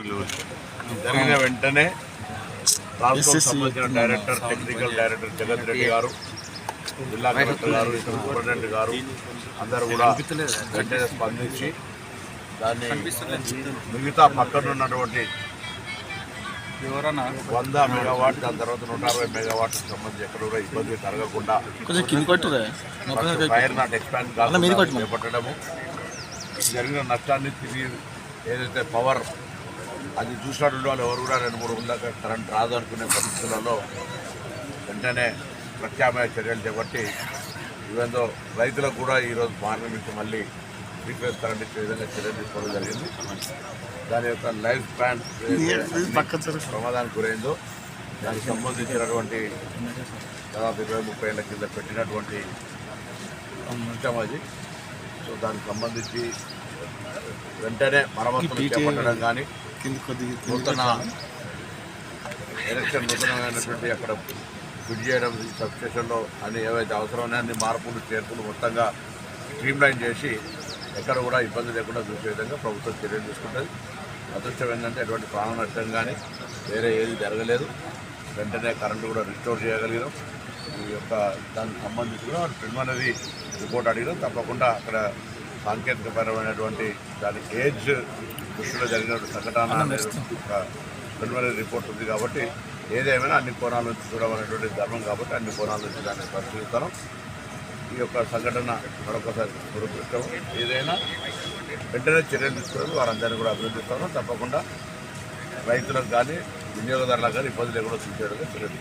జరిగిన వెంటనే సంబంధించిన director technical director Jagan Reddy గారు జిల్లా కలెక్టర్ గారు సూపరింటెండెంట్ గారు అందరూ కూడా వెంటనే స్పందించి దాన్ని మిగతా పక్కన ఉన్నటువంటి వంద మెగావాట్ దాని తర్వాత నూట అరవై మెగావాట్ సంబంధించి ఎక్కడ కూడా ఇబ్బంది కలగకుండా ఫైర్ నాట్ ఎక్స్పాండ్. చేపట్టడము జరిగిన నష్టాన్ని తిరిగి ఏదైతే పవర్ అది చూసినటువంటి వాళ్ళు ఎవరు కూడా రెండు మూడు ఉందాక కరెంట్ రాదు అనుకునే పరిస్థితులలో వెంటనే ప్రత్యామ్నాయ చర్యలు చేపట్టి ఇవేందో రైతులకు కూడా ఈరోజు మార్గం నుంచి మళ్ళీ త్రీ ఫేజ్ కరెంట్ ఇచ్చే విధంగా చర్యలు తీసుకోవడం జరిగింది. దాని యొక్క లైఫ్ స్పాన్ ప్రమాదానికి గురైందో దానికి సంబంధించినటువంటి దాదాపు ఇరవై ముప్పై ఏళ్ళ కింద పెట్టినటువంటి సిస్టమ్ అది. సో దానికి సంబంధించి వెంటనే మరమ్మతులు చేపట్టడం కానీ కింద కొద్దిగా నూతన ఎలక్షన్ నూతనమైనటువంటి అక్కడ ఫిట్ చేయడం సబ్స్టేషన్లో అన్ని ఏవైతే అవసరమైన అన్ని మార్పులు చేర్పులు మొత్తంగా స్ట్రీమ్లైన్ చేసి ఎక్కడ కూడా ఇబ్బంది లేకుండా చూసే విధంగా ప్రభుత్వం చర్యలు తీసుకుంటుంది. అదృష్టం ఏంటంటే ఎటువంటి ప్రాణ నష్టం కానీ వేరే ఏది జరగలేదు. వెంటనే కరెంటు కూడా రిస్టోర్ చేయగలిగినాం ఈ యొక్క దానికి సంబంధించి కూడా ప్రిలిమినరీ రిపోర్ట్ అడిగినాం తప్పకుండా అక్కడ సాంకేతికపరమైనటువంటి దాని ఏజ్ దృష్టిలో జరిగిన సంఘటన ప్రిలిమినరీ రిపోర్ట్ ఉంది కాబట్టి ఏదేమైనా అన్ని కోణాల నుంచి చూడమనేటువంటి ధర్మం కాబట్టి అన్ని కోణాల నుంచి దాన్ని పరిశీలిస్తాను. ఈ యొక్క సంఘటన మరొకసారి దురదృష్టం. ఏదైనా వెంటనే చర్యలు తీసుకుని వారందరినీ కూడా అభినందిస్తాను. తప్పకుండా రైతులకు కానీ వినియోగదారులకు కానీ ఇబ్బంది లేకుండా చూసేయడానికి చర్యలు